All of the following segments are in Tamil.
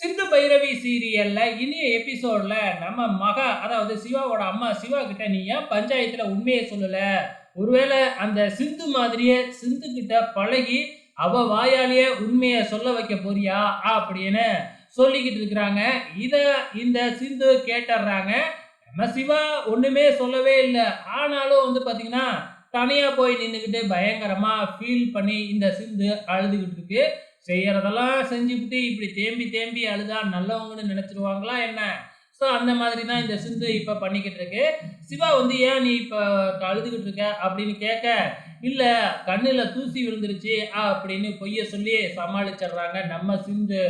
சிந்து பைரவி சீரியல்ல இனிய எபிசோட்ல நம்ம மகா அதாவது சிவாவோட அம்மா சிவா கிட்ட நீ ஏன் பஞ்சாயத்துல உண்மையை சொல்லல? ஒருவேளை அந்த சிந்து மாதிரியே சிந்து கிட்ட பழகி அவ வாயாலேயே உண்மையை சொல்ல வைக்க போறியா அப்படின்னு சொல்லிக்கிட்டு இருக்கிறாங்க. இத இந்த சிந்து கேட்டுறாங்க நம்ம சிவா ஒண்ணுமே சொல்லவே இல்லை. ஆனாலும் வந்து பாத்தீங்கன்னா தனியா போய் நின்றுக்கிட்டு பயங்கரமா ஃபீல் பண்ணி இந்த சிந்து அழுதுகிட்டு இருக்கு. செய்யறதெல்லாம் செஞ்சுக்கிட்டு இப்படி தேம்பி தேம்பி அழுதா நல்லவங்கன்னு நினைச்சிருவாங்களா என்ன? ஸோ அந்த மாதிரி தான் இந்த சிந்து இப்போ பண்ணிக்கிட்டு இருக்கு சிவா வந்து ஏன் நீ இப்போ அழுதுகிட்டு இருக்க? அப்படின்னு கேட்க இல்லை கண்ணில் தூசி விழுந்துருச்சு. அப்படின்னு பொய்ய சொல்லி சமாளிச்சிடுறாங்க நம்ம சிந்து.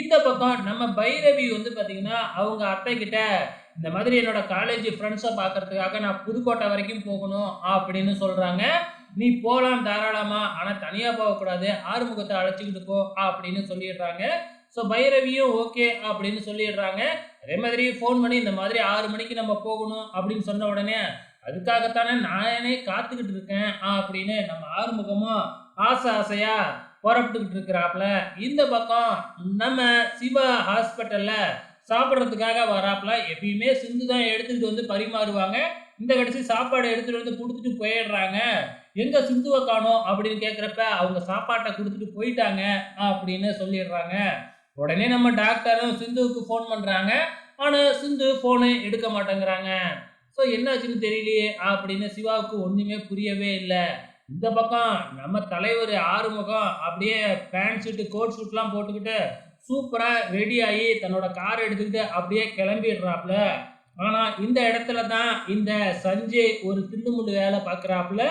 இந்த பக்கம் நம்ம பைரவி வந்து பார்த்தீங்கன்னா அவங்க அத்தை கிட்ட இந்த மாதிரி என்னோட காலேஜ் ஃப்ரெண்ட்ஸை பார்க்கறதுக்காக நான் புதுக்கோட்டை வரைக்கும் போகணும் அப்படின்னு சொல்கிறாங்க நீ போகலாம் தாராளமா. ஆனால் தனியாக போகக்கூடாது. ஆறுமுகத்தை அழைச்சிக்கிட்டு போ அப்படின்னு சொல்லிடுறாங்க. ஸோ பைரவியும் ஓகே அப்படின்னு சொல்லிடுறாங்க. அதே மாதிரி ஃபோன் பண்ணி இந்த மாதிரி ஆறு மணிக்கு நம்ம போகணும் அப்படின்னு சொன்ன உடனே அதுக்காகத்தானே நானே காத்துக்கிட்டு இருக்கேன் அப்படின்னு நம்ம ஆறுமுகமும் ஆசை ஆசையா புறப்பட்டுக்கிட்டு இருக்கிறாப்புல. இந்த பக்கம் நம்ம சிவா ஹாஸ்பிட்டலில் சாப்பிட்றதுக்காக வராப்புல எப்பயுமே சிந்து தான் எடுத்துகிட்டு வந்து பரிமாறுவாங்க. இந்த கடைசி சாப்பாடு எடுத்துகிட்டு வந்து கொடுத்துட்டு போயிடுறாங்க. எங்கே சிந்துவை காணோம் அப்படின்னு கேட்குறப்ப அவங்க சாப்பாட்டை கொடுத்துட்டு போயிட்டாங்க அப்படின்னு சொல்லிடுறாங்க. உடனே நம்ம டாக்டரும் சிந்துவுக்கு ஃபோன் பண்ணுறாங்க ஆனால் சிந்து ஃபோனை எடுக்க மாட்டேங்கிறாங்க. ஸோ என்னாச்சுன்னு தெரியலையே அப்படின்னு சிவாவுக்கு ஒன்றுமே புரியவே இல்லை. இந்த பக்கம் நம்ம தலைவர் ஆறுமுகம் அப்படியே பேண்ட் ஷூட்டு கோட் ஷூட்லாம் போட்டுக்கிட்டு சூப்பராக ரெடி ஆகி தன்னோட கார் எடுத்துக்கிட்டு அப்படியே கிளம்பிடுறாப்புல. ஆனால் இந்த இடத்துல தான் இந்த சஞ்சய் ஒரு திண்டுமுண்டு வேலை பார்க்குறாப்புல.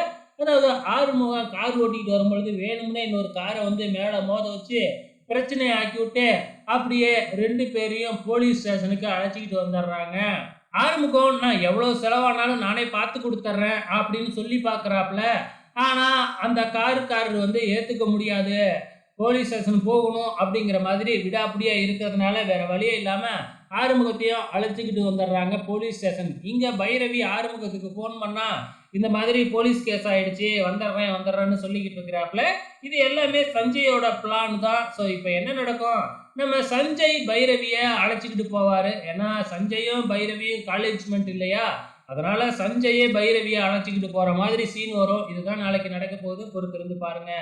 அதாவது ஆறுமுகம் கார் ஓட்டிக்கிட்டு வரும்பொழுது வேணும்னே இன்னொரு காரை வந்து மேலே மோத வச்சு பிரச்சனையை ஆக்கி விட்டு அப்படியே ரெண்டு பேரையும் போலீஸ் ஸ்டேஷனுக்கு அழைச்சிக்கிட்டு வந்துடுறாங்க. ஆறுமுகம் நான் எவ்வளோ செலவானாலும் நானே பார்த்து கொடுத்துட்றேன் அப்படின்னு சொல்லி பார்க்குறாப்புல. ஆனால் அந்த காருக்காரர் வந்து ஏற்றுக்க முடியாது. போலீஸ் ஸ்டேஷன் போகணும் அப்படிங்கிற மாதிரி விடாப்பிடியாக இருக்கிறதுனால வேறு வழியே இல்லாமல் ஆறுமுகத்தையும் அழைச்சிக்கிட்டு வந்துடுறாங்க போலீஸ் ஸ்டேஷன். இங்கே பைரவி ஆறுமுகத்துக்கு ஃபோன் பண்ணால் இந்த மாதிரி போலீஸ் கேஸ் ஆகிடுச்சி வந்துடுறேன் வந்துடுறேன்னு சொல்லிக்கிட்டு இருக்கிறாப்புல. இது எல்லாமே சஞ்சயோட பிளான் தான். ஸோ இப்போ என்ன நடக்கும்? நம்ம சஞ்சய் பைரவியை அழைச்சிக்கிட்டு போவார். ஏன்னா சஞ்சயும் பைரவியும் காலேஜ்மெண்ட் இல்லையா? அதனால் சஞ்சயே பைரவியை அழைச்சிக்கிட்டு போகிற மாதிரி சீன் வரும். இதுதான் நாளைக்கு நடக்க போகுது. பொறுத்திருந்து பாருங்கள்